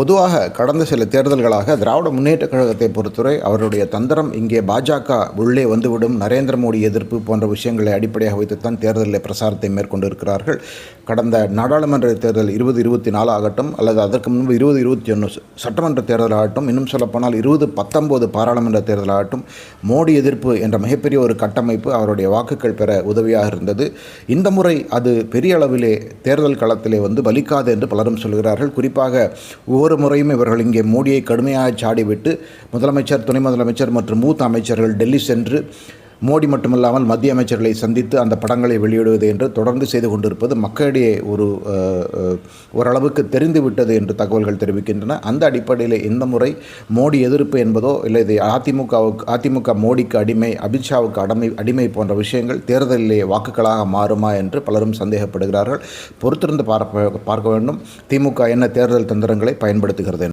பொதுவாக கடந்த சில தேர்தல்களாக திராவிட முன்னேற்ற கழகத்தை பொறுத்தவரை அவருடைய தந்திரம் இங்கே பாஜக உள்ளே வந்துவிடும். நரேந்திர மோடி எதிர்ப்பு போன்ற விஷயங்களை அடிப்படையாக வைத்துத்தான் தேர்தலில் பிரசாரத்தை மேற்கொண்டிருக்கிறார்கள். கடந்த நாடாளுமன்ற தேர்தல் இருபது இருபத்தி நாலு ஆகட்டும் அல்லது அதற்கு முன்பு இருபது இருபத்தி ஒன்று சட்டமன்ற தேர்தல் ஆகட்டும் இன்னும் சொல்லப்போனால் இருபது பத்தொம்போது பாராளுமன்ற தேர்தல் ஆகட்டும் மோடி எதிர்ப்பு என்ற மிகப்பெரிய ஒரு கட்டமைப்பு அவருடைய வாக்குகள் பெற உதவியாக இருந்தது. இந்த முறை அது பெரிய அளவிலே தேர்தல் களத்திலே வந்து பலிக்காது என்று பலரும் சொல்கிறார்கள். குறிப்பாக ஒவ்வொரு முறையும் இவர்கள் இங்கே மோடியை கடுமையாக சாடிவிட்டு முதலமைச்சர் துணை முதலமைச்சர் மற்றும் மூத்த அமைச்சர்கள் டெல்லி சென்று மோடி மட்டுமல்லாமல் மத்திய அமைச்சர்களை சந்தித்து அந்த படங்களை வெளியிடுவது என்று தொடர்ந்து செய்து கொண்டிருப்பது மக்களிடையே ஒரு ஓரளவுக்கு தெரிந்துவிட்டது என்று தகவல்கள் தெரிவிக்கின்றன. அந்த அடிப்படையில் இந்த முறை மோடி எதிர்ப்பு என்பதோ இல்லை இது அதிமுகவுக்கு அதிமுக மோடிக்கு அடிமை அமித்ஷாவுக்கு அடிமை அடிமை போன்ற விஷயங்கள் தேர்தலிலே வாக்குகளாக மாறுமா என்று பலரும் சந்தேகப்படுகிறார்கள். பொறுத்திருந்து பார்க்க பார்க்க வேண்டும். திமுக என்ன தேர்தல் தந்திரங்களை பயன்படுத்துகிறது